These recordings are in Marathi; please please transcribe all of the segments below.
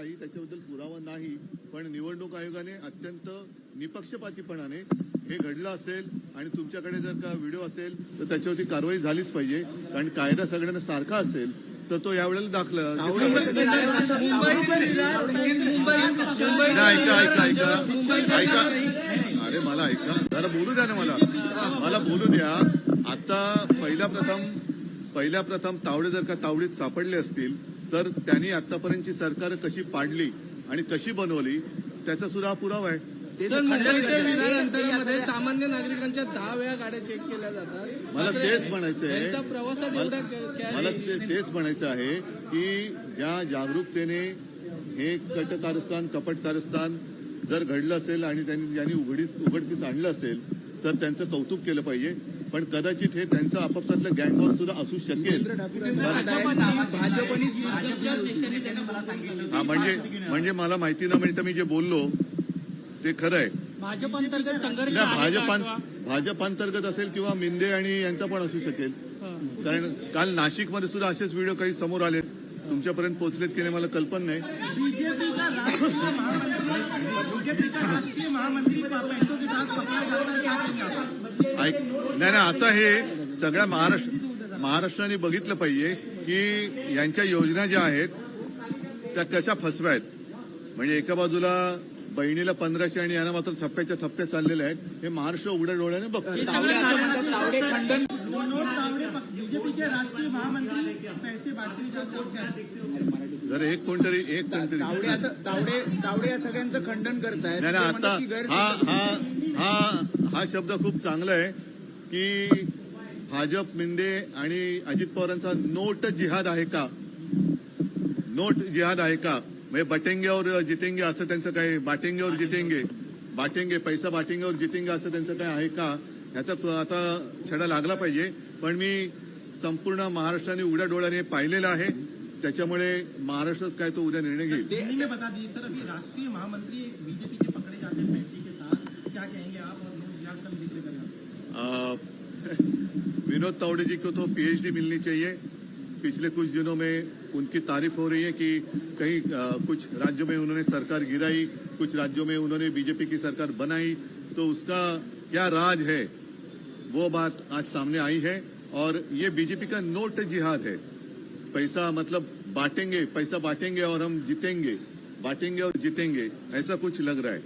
नाही त्याच्याबद्दल पुरावा नाही पण निवडणूक आयोगाने अत्यंत निपक्षपातीपणाने हे घडलं असेल आणि तुमच्याकडे जर का व्हिडिओ असेल तर त्याच्यावरती कारवाई झालीच पाहिजे. कारण कायदा सगळ्यांना सारखा असेल तर तो यावेळेला दाखला. ऐका ऐका ऐका. ऐका. अरे मला ऐका. जरा बोलू द्या ना मला. मला बोलू द्या. आता पहिल्या प्रथम पहिल्या प्रथम तावडे जर का तावडीत सापडले असतील तर त्यांनी आतापर्यंतची सरकार कशी पाडली आणि कशी बनवली त्याचा सुद्धा हा पुरावा आहे. अंतरामध्ये सामान्य नागरिकांच्या दहा वेळा गाड्या चेक केल्या जातात. मला तेच म्हणायचं आहे. प्रवासात मला तेच म्हणायचं आहे की ज्या जागरूकतेने हे कटकारस्थान कपटकारस्थान जर घडलं असेल आणि त्यांनी ज्यांनी उघडीस उघडकीस आणलं असेल तर त्यांचं कौतुक केलं पाहिजे. पण कदाचित हे त्यांचं आपापसातलं गँगवॉर सुद्धा असू शकेल. हा म्हणजे म्हणजे मला माहिती न मिळतं मी जे बोललो ते खरं आहे. भाजप अंतर्गत संघर्ष नाही, आहे का भाजपां किंवा- भाजपांतर्गत असेल किंवा मिंदे आणि यांचा पण असू शकेल. कारण काल नाशिकमध्ये सुद्धा असेच व्हिडिओ काही समोर आले. तुमच्यापर्यंत पोहोचलेत की नाही मला कल्पना नाही. बीजेपी का राष्ट्रीय महामंत्री ऐक नाही नाही आता हे सगळ्या महाराष्ट्र महाराष्ट्राने बघितलं पाहिजे की यांच्या योजना ज्या आहेत त्या कशा फसव्या आहेत. म्हणजे एका बाजूला बहिणीला पंधराशे आणि यांना मात्र थप्प्याच्या थप्प्या चाललेल्या आहेत हे महाराष्ट्र उघड्या डोळ्याने बघतो. बीजेपी के राष्ट्रीय महामंत्री पैसे बांटने जर एक कोणतरी एक कोणतरी. तावडे असं तावडे तावडे या सगळ्यांचं खंडन करतायत. नाही आता ते म्हणतात की गैरसमज- हा हा हा हा शब्द खूप चांगला आहे की भाजप मिंदे आणि अजित पवारांचा नोट जिहाद आहे का? नोट जिहाद आहे का? म्हणजे बटेंगे और जितेंगे असं त्यांचं काय बाटेंगे और जितेंगे बाटेंगे पैसा बाटेंगे और जितेंगे असं त्यांचं काय आहे का? ह्याचा आता छडा लागला पाहिजे. पण मी संपूर्ण महाराष्ट्राने उघड्या डोळ्याने पाहिलेलं आहे. त्याच्यामुळे महाराष्ट्रच काय तो उद्या निर्णय घेईल. बता दीजिए सर अभी राष्ट्रीय महामंत्री बीजेपी के पकड़े जाते हैं पैसे के साथ. क्या कहेंगे आप और का विनोद तावड़े जी को तो पीएचडी मिलनी चाहिए। पिछले कुछ दिनों में उनकी तारीफ़ हो रही है कि कहीं कुछ राज्यों में उन्होंने सरकार गिराई कुछ राज्यों में उन्होंने बीजेपी की सरकार बनाई। तो उसका क्या राज है? वो बात आज सामने आई है और ये बीजेपी का नोट जिहाद है। पैसा मतलब बांटेंगे पैसा बांटेंगे और हम जीतेंगे बांटेंगे और जीतेंगे ऐसा कुछ लग रहा है।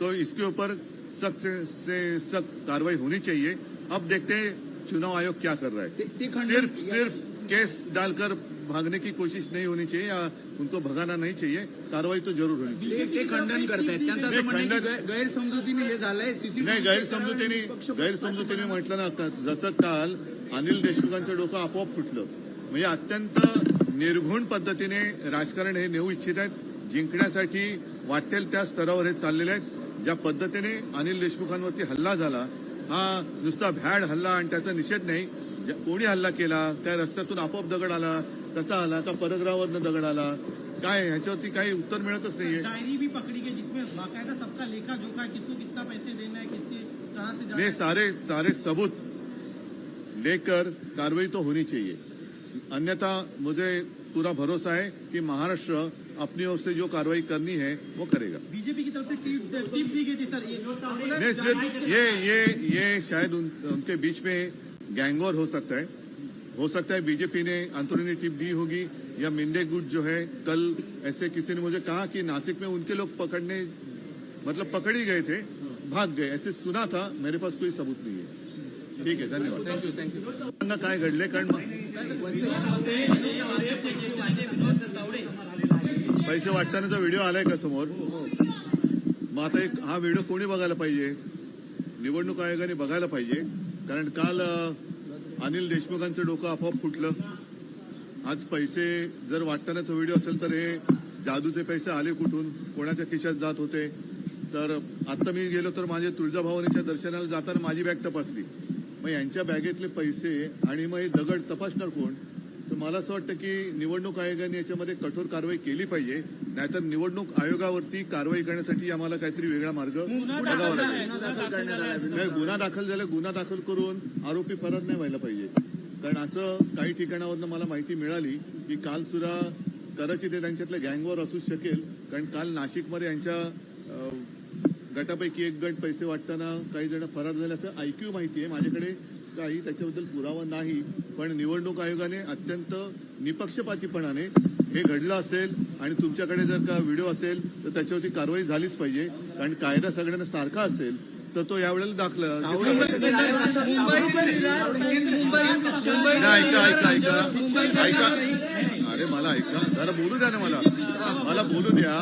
तो इसके ऊपर सख्त से सख्त कार्रवाई होनी चाहिए। अब देखते हैं चुनाव आयोग क्या कर रहा ते- ते है सिर्फ सिर्फ केस डालकर भागने की कोशिश नहीं होनी चाहिए या उनको भगाना नहीं चाहिए। कार्रवाई तो जरूर होनी चाहिए। ते खंडन करतायत गैरसमजुतीने हे झालंय नाही गैरसमजुतीने गैरसमजुतीने म्हटलं ना जसं काल अनिल देशमुखांचं डोकं आपोआप फुटलं। म्हणजे अत्यंत निर्घुण पद्धतीने राजकारण हे नेऊ इच्छित आहेत. जिंकण्यासाठी वाटेल त्या स्तरावर हे चाललेले आहेत. ज्या पद्धतीने अनिल देशमुखांवरती हल्ला झाला हा नुसता भॅड हल्ला आणि त्याचा निषेध नाही. कोणी हल्ला केला काय रस्त्यातून आपोआप दगड आला कसा आला का परग्रहावरनं दगड आला काय ह्याच्यावरती काही उत्तर मिळतच नाहीये. डायरी भी पकड़ी जिसमें बाकायदा सबका लेखा जोखा है किसको कितना पैसे देना है किसके कहाँ से जाना सारे सारे सबूत. लेकर कार्रवाई तो होनी चाहिए. अन्यथा मुझे पूरा भरोसा है कि महाराष्ट्र अपनी ओर से जो कार्रवाई करनी है वो करेगा। बीजेपी की तरफ़ से टिप दी गई थी सर ये सिर्फ़ ये ये ये शायद उन, उनके बीच में गैंगवॉर हो सकता है। हो सकता है बीजेपी ने अंतरूनी टिप दी होगी या मिंडे गुट जो है कल ऐसे किसी ने मुझे कहा कि नासिक में उनके लोग पकड़ने मतलब पकड़ ही गए थे भाग गए। ऐसे सुना था मेरे पास कोई सबूत नहीं है। ठीक है धन्यवाद। थँक्यू थँक्यू सांगा काय घडले कारण पैसे वाटतानाचा व्हिडिओ आलाय का समोर? मग आता एक हा व्हिडिओ कोणी बघायला पाहिजे? निवडणूक आयोगाने बघायला पाहिजे. कारण काल अनिल देशमुखांचं डोकं आपोआप फुटलं. आज पैसे जर वाटतानाचा व्हिडिओ असेल तर हे जादूचे पैसे आले कुठून? कोणाच्या खिशात जात होते? तर आता मी गेलो तर माझ्या तुळजाभवानीच्या दर्शनाला जाताना माझी बॅग तपासली. मग यांच्या बॅगेतले पैसे आणि मग हे दगड तपासणार कोण? तर मला असं वाटतं की निवडणूक आयोगाने याच्यामध्ये कठोर कारवाई केली पाहिजे. नाहीतर निवडणूक आयोगावरती कारवाई करण्यासाठी आम्हाला काहीतरी वेगळा मार्ग बघावा लागेल. गुन्हा दाखल झाला. गुन्हा दाखल करून आरोपी फरार नाही व्हायला पाहिजे. कारण असं काही ठिकाणावरनं मला माहिती मिळाली की काल सुद्धा कदाचित त्यांच्यातल्या गँगवर असू शकेल. कारण काल नाशिकमध्ये यांच्या गटापैकी एक गट पैसे वाटताना काही जण फरार झाले असं ऐक्यू माहिती आहे माझ्याकडे काही त्याच्याबद्दल पुरावा नाही पण निवडणूक आयोगाने अत्यंत निपक्षपातीपणाने हे घडलं असेल आणि तुमच्याकडे जर का व्हिडिओ असेल तर त्याच्यावरती कारवाई झालीच पाहिजे. कारण कायदा सगळ्यांना सारखा असेल तर तो यावेळेला दाखला. ऐका ऐका ऐका. ऐका. अरे मला ऐका. जरा बोलू द्या ना मला. मला बोलू द्या.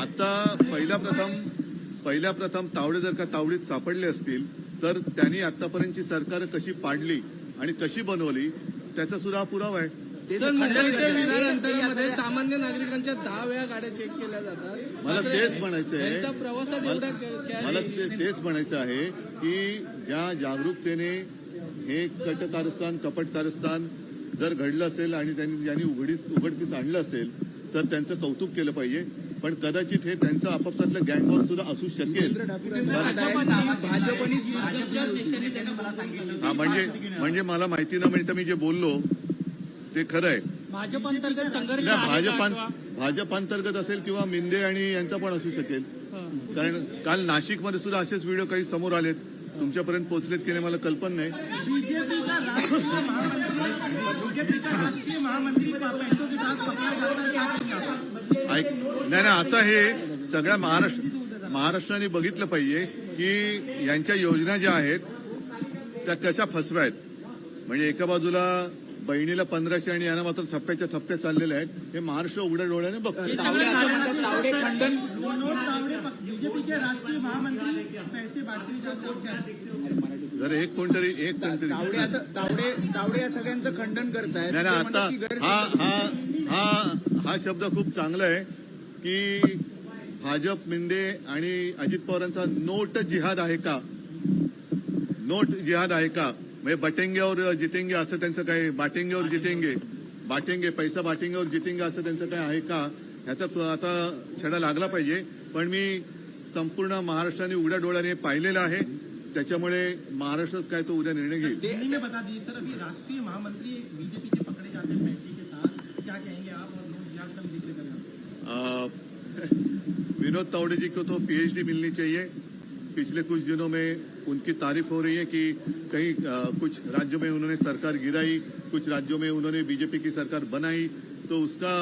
आता पहिल्या प्रथम पहिल्या प्रथम तावडे जर का तावडीत सापडले असतील तर त्यांनी आतापर्यंतची सरकार कशी पाडली आणि कशी बनवली त्याचा सुद्धा हा पुरावा आहे. सामान्य नागरिकांच्या दहा वेळा गाड्या चेक केल्या जातात. मला तेच म्हणायचं आहे. प्रवासात मला- तेच म्हणायचं आहे की ज्या जागरूकतेने हे कट कारस्थान कपट कारस्थान जर घडलं असेल आणि त्यांनी ज्यांनी उघडीस उघडकीस आणलं असेल तर त्यांचं कौतुक केलं पाहिजे. पण कदाचित हे त्यांचं आपापसातलं गँगवॉर सुद्धा असू शकेल. हा म्हणजे म्हणजे मला माहिती न मिळतं मी जे बोललो ते खरं आहे. भाजप अंतर्गत संघर्ष नाही, आहे का भाजपां किंवा- भाजप अंतर्गत असेल किंवा मिंदे आणि यांचा पण असू शकेल. कारण काल नाशिकमध्ये सुद्धा असेच व्हिडिओ काही समोर आलेत. तुमच्यापर्यंत पोहोचलेत की नाही मला कल्पना नाही. बीजेपी का राष्ट्रीय महामंत्री ऐक नाही नाही आता हे सगळ्या महाराष्ट्र महाराष्ट्राने बघितलं पाहिजे की यांच्या योजना ज्या आहेत त्या कशा फसव्या आहेत. म्हणजे एका बाजूला बहिणीला पंधराशे आणि यांना मात्र थप्प्याच्या थप्प्या चाललेल्या आहेत हे महाराष्ट्र उघड्या डोळ्याने क्या जर एक कोणतरी एक कोणतरी. तावडे या सगळ्यांचं खंडन करतायत. आता हा हा हा हा शब्द खूप चांगला आहे की भाजप मिंदे आणि अजित पवारांचा नोट जिहाद आहे का? नोट जिहाद आहे का? म्हणजे बटेंगे और जितेंगे असं त्यांचं काय बाटेंगे और जितेंगे बाटेंगे पैसा बाटेंगे और जितेंगे असं त्यांचं काय आहे का? ह्याचा आता छडा लागला पाहिजे. पण मी संपूर्ण महाराष्ट्राने उघड्या डोळ्याने पाहिलेलं आहे. त्याच्यामुळे महाराष्ट्रच काय तो उद्या निर्णय घेईल. दिल्ली में बता दीजिए सर अभी राष्ट्रीय महामंत्री बीजेपी विनोद तावड़े जी को तो पीएचडी मिलनी चाहिए। पिछले कुछ दिनों में उनकी तारीफ़ हो रही है कि कहीं अ, कुछ राज्यों में उन्होंने सरकार गिराई कुछ राज्यों में उन्होंने बीजेपी की सरकार बनाई। तो उसका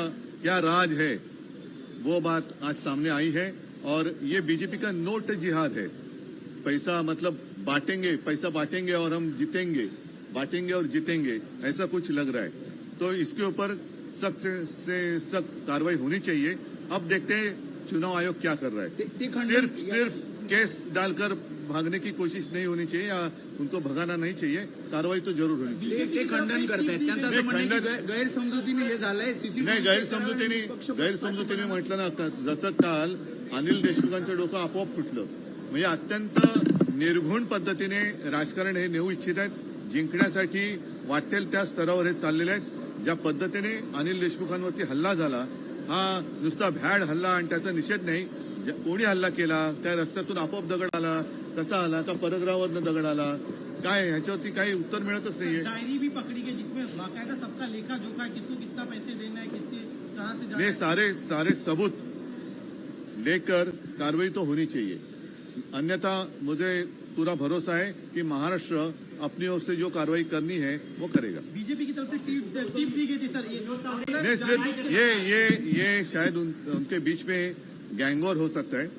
क्या राज है? वो बात आज सामने आई है और ये बीजेपी का नोट जिहाद है। पैसा मतलब बांटेंगे पैसा बांटेंगे और हम जीतेंगे बांटेंगे और जीतेंगे ऐसा कुछ लग रहा है। तो इसके ऊपर सख्त से, सख्त कार्रवाई होनी चाहिए। अब देखते हैं चुनाव आयोग क्या कर रहा ते- ते है खंडन- सिर्फ सिर्फ केस डालकर भागने की कोशिश नहीं होनी चाहिए या उनको भगाना नहीं चाहिए। कार्रवाई तो जरूर होनी चाहिए। ते ते खंडन करतायत. खंडन- गैरसमजुतीने हे झालंय. नाही गैरसमजुतीने गैरसमजुतीने म्हटलं ना जसं काल अनिल देशमुखांचं डोकं आपोआप फुटलं. म्हणजे अत्यंत निर्घुण पद्धतीने राजकारण हे नेऊ इच्छित आहेत. जिंकण्यासाठी वाटेल त्या स्तरावर हे चाललेले आहेत. ज्या पद्धतीने अनिल देशमुखांवरती हल्ला झाला. हा नुसता भॅड हल्ला आणि त्याचा निषेध नाही. कोणी हल्ला केला त्या रस्त्यातून आपोआप दगड आला. कसा आला का परग्रहावरनं दगड आला? काय ह्याच्यावरती काही उत्तर मिळतच नाहीये. डायरी भी पकड़ी जिसमें बाकायदा सबका लेखा जोखा किसको कितना पैसे देना है किसके कहाँ से जाना ये सारे सारे सबूत लेकर कार्रवाई तो होनी चाहिए. अन्यथा मुझे पूरा भरोसा है कि महाराष्ट्र अपनी ओर से जो कार्रवाई करनी है वो करेगा। बीजेपी की तरफ़ से टीप दी गई थी सर ये सिर्फ़ ये ये ये शायद उन, उनके बीच में गैंगवॉर हो सकता है।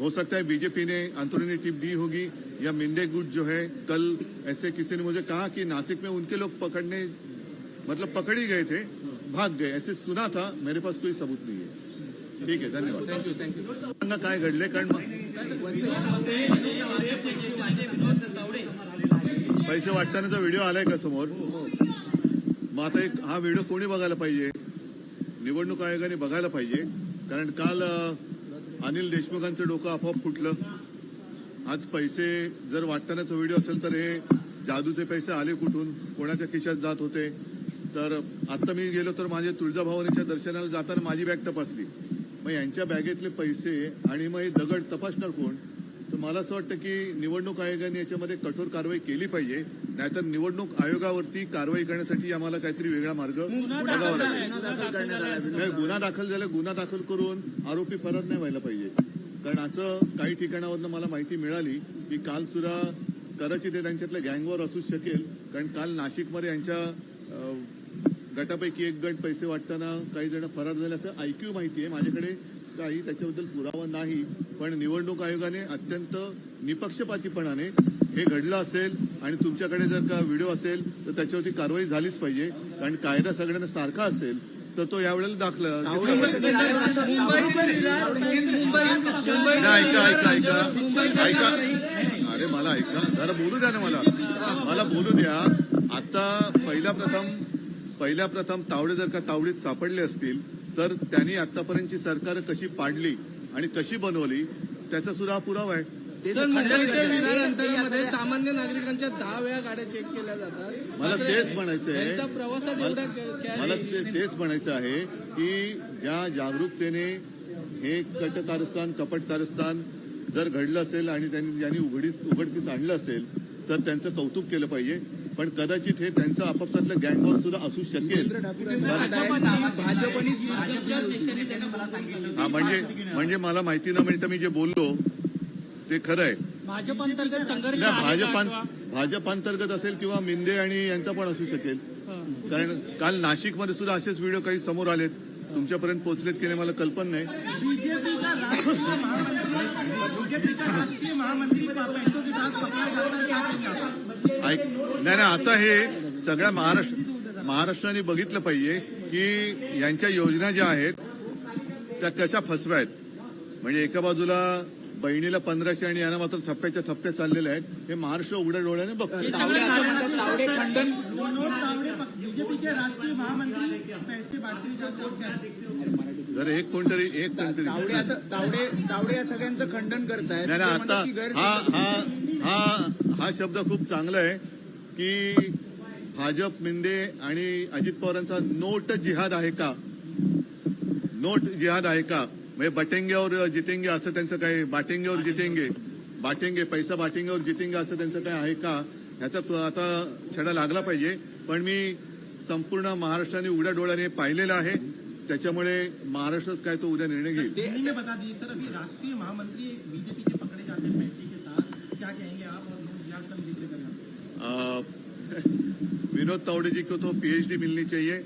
हो सकता है बीजेपी ने अंतरुणी टिप दी होगी या मिंडे गुट जो है कल ऐसे किसी ने मुझे कहा कि नासिक में उनके लोग पकड़ने मतलब पकड़ ही गए थे भाग गए ऐसे सुना था मेरे पास कोई सबूत नहीं है। ठीक है धन्यवाद. थँक्यू थँक्यू सांगा काय घडले कारण पैसे वाटतानाचा व्हिडिओ आलाय का समोर? मग आता एक हा व्हिडिओ कोणी बघायला पाहिजे? निवडणूक आयोगाने बघायला पाहिजे. कारण काल अनिल देशमुखांचं डोकं आपोआप फुटलं. आज पैसे जर वाटतानाचा व्हिडिओ असेल तर हे जादूचे पैसे आले कुठून? कोणाच्या खिशात जात होते? तर आता मी गेलो तर माझ्या तुळजाभवानीच्या दर्शनाला जाताना माझी बॅग तपासली. मग यांच्या बॅगेतले पैसे आणि मग हे दगड तपासणार कोण? तर मला असं वाटतं की निवडणूक आयोगाने याच्यामध्ये कठोर कारवाई केली पाहिजे. नाहीतर निवडणूक आयोगावरती कारवाई करण्यासाठी आम्हाला काहीतरी वेगळा मार्ग बघावा लागेल. नाही, गुन्हा दाखल झाला गुन्हा दाखल करून आरोपी फरार नाही व्हायला पाहिजे. कारण असं काही ठिकाणावरनं मला माहिती मिळाली की काल सुद्धा कदाचित हे त्यांच्यातलं गँगवॉर असू शकेल. कारण काल नाशिकमध्ये यांच्या गटापैकी एक गट पैसे वाटताना काही जण फरार झाले असं ऐक्यू माहिती आहे. माझ्याकडे काही त्याच्याबद्दल पुरावा नाही पण निवडणूक आयोगाने अत्यंत निपक्षपातीपणाने हे घडलं असेल आणि तुमच्याकडे जर का व्हिडिओ असेल तर त्याच्यावरती कारवाई झालीच पाहिजे. कारण कायदा सगळ्यांना सारखा असेल तर तो यावेळेला दाखला. ऐका ऐका ऐका. ऐका. अरे मला ऐका. जरा बोलू द्या ना मला. मला बोलू द्या. आता पहिल्या प्रथम पहिल्या प्रथम तावडे जर का तावडीत सापडले असतील तर त्यांनी आतापर्यंतची सरकार कशी पाडली आणि कशी बनवली त्याचा सुद्धा हा पुरावा आहे. सामान्य नागरिकांच्या दहा वेळा गाड्या चेक केल्या जातात. मला तेच म्हणायचं आहे. प्रवासात मला तेच म्हणायचं आहे की ज्या जागरूकतेने हे कटकारस्थान कपटकारस्थान जर घडलं असेल आणि त्यांनी ज्यांनी उघडीस उघडकीस आणलं असेल तर त्यांचं कौतुक केलं पाहिजे. पण कदाचित हे त्यांचं आपापसातलं गँगवॉर सुद्धा असू शकेल. भाजपनीच हा म्हणजे म्हणजे मला माहिती न मिळतं मी जे बोललो ते खरं आहे भाजप अंतर्गत संघर्ष भाजपां भाजपांतर्गत असेल किंवा मिंदे आणि यांचा पण असू शकेल. कारण काल नाशिकमध्ये सुद्धा असेच व्हिडिओ काही समोर आलेत. तुमच्यापर्यंत पोहोचलेत की नाही मला कल्पना नाही. बीजेपी का का राष्ट्रीय महामंत्री नाही नाही आता हे सगळ्या महाराष्ट्र महाराष्ट्राने बघितलं पाहिजे की यांच्या योजना ज्या आहेत त्या कशा फसव्या आहेत म्हणजे एका बाजूला बहिणीला पंधराशे आणि यांना मात्र थप्प्याच्या थप्प्या चाललेल्या आहेत. हे महाराष्ट्र उघड्या डोळ्याने बघतो. तावडे असं म्हणतात तावडे खंडन. मनोज तावड़े बीजेपी के राष्ट्रीय महामंत्री पैसे बांटते हुए जाते क्या जर एक कोणतरी एक कोणतरी तावडे तावडे या सगळ्यांचं खंडन करतायत. नाही आता म्हणतात की गैरसमज हा हा हा हा शब्द खूप चांगला आहे की भाजप मिंदे आणि अजित पवारांचा नोट जिहाद आहे का? नोट जिहाद आहे का? म्हणजे बटेंगे और जितेंगे असं त्यांचं काय बाटेंगे और जितेंगे बाटेंगे पैसा बाटेंगे और जितेंगे असं त्यांचं काय आहे का? ह्याचा आता छडा लागला पाहिजे. पण मी संपूर्ण महाराष्ट्राने उघड्या डोळ्याने पाहिलेलं आहे. त्याच्यामुळे महाराष्ट्रच काय तो उद्या निर्णय घेईल. राष्ट्रीय महामंत्री बीजेपी के पकड़े जाते हैं के साथ. क्या कहेंगे आप और विनोद तावड़े जी को तो पीएचडी मिलनी चाहिए.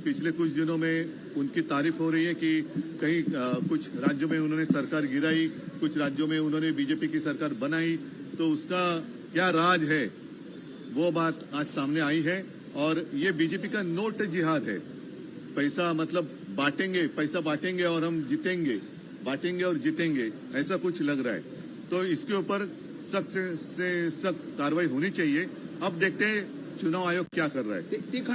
पिछले कुछ दिनों में उनकी तारीफ़ हो रही है कि कहीं कुछ राज्यों में उन्होंने सरकार गिराई कुछ राज्यों में उन्होंने बीजेपी की सरकार बनाई। तो उसका क्या राज है? वो बात आज सामने आई है और ये बीजेपी का नोट जिहाद है। पैसा मतलब बांटेंगे पैसा बांटेंगे और हम जीतेंगे बांटेंगे और जीतेंगे ऐसा कुछ लग रहा है। तो इसके ऊपर सख्त से सख्त कार्रवाई होनी चाहिए। अब देखते हैं चुनाव आयोग क्या कर रहा है।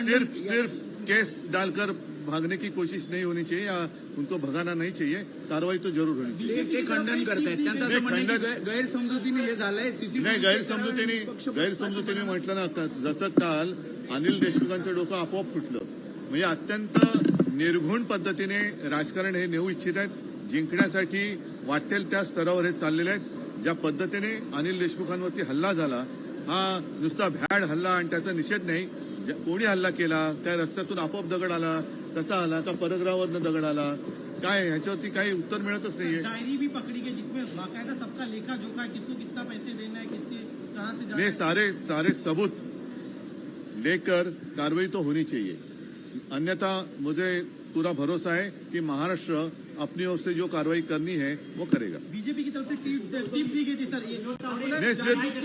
सिर्फ़ सिर्फ़ केस डालकर भागने की कोशिश नहीं होनी चाहिए या उनको भगाना नहीं चाहिए कार्रवाई तो जरूर होनी चाहिए। ते खंडन करतायत. त्यांचं असं म्हणणं आहे की गैरसमजुतीने हे झालंय. नाही सीसीटीव्ही गैरसमजुतीने गैरसमजुतीने म्हटलं ना जसं काल अनिल देशमुखांचं डोकं आपोआप फुटलं. म्हणजे अत्यंत निर्घुण पद्धतीने राजकारण हे नेऊ इच्छित आहेत. जिंकण्यासाठी वाटेल त्या स्तरावर हे चाललेले आहेत. ज्या पद्धतीने अनिल देशमुखांवरती हल्ला झाला हा नुसता भ्याड हल्ला आणि त्याचा निषेध नाही. कोणी हल्ला केला काय रस्त्यातून आपोआप दगड आला कसा आला का परग्रहावरनं दगड आला काय ह्याच्यावरती काही उत्तर मिळतच नाहीये. डायरी भी पकड़ी गई जिसमें बाकायदा सबका लेखा जोखा है किसको कितना पैसे देना है किसके कहाँ से जाना सारे सारे सबूत लेकर कार्रवाई तो होनी चाहिए। अन्यथा मुझे पूरा भरोसा है कि महाराष्ट्र अपनी ओर से जो कार्रवाई करनी है वो करेगा। बीजेपी की तरफ से टिप दी गई थी सर ये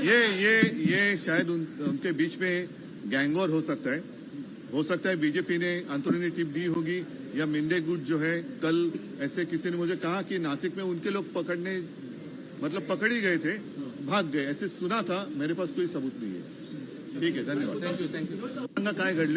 ये ये ये शायद उन, उनके बीच में गैंगवॉर हो सकता है। हो सकता है बीजेपी ने अंतरूनी टिप दी होगी या मिंडे गुट जो है कल ऐसे किसी ने मुझे कहा कि नासिक में उनके लोग पकड़ने मतलब पकड़ ही गए थे भाग गए। ऐसे सुना था मेरे पास कोई सबूत नहीं है। ठीक है धन्यवाद। थैंक यू थैंक काय घडले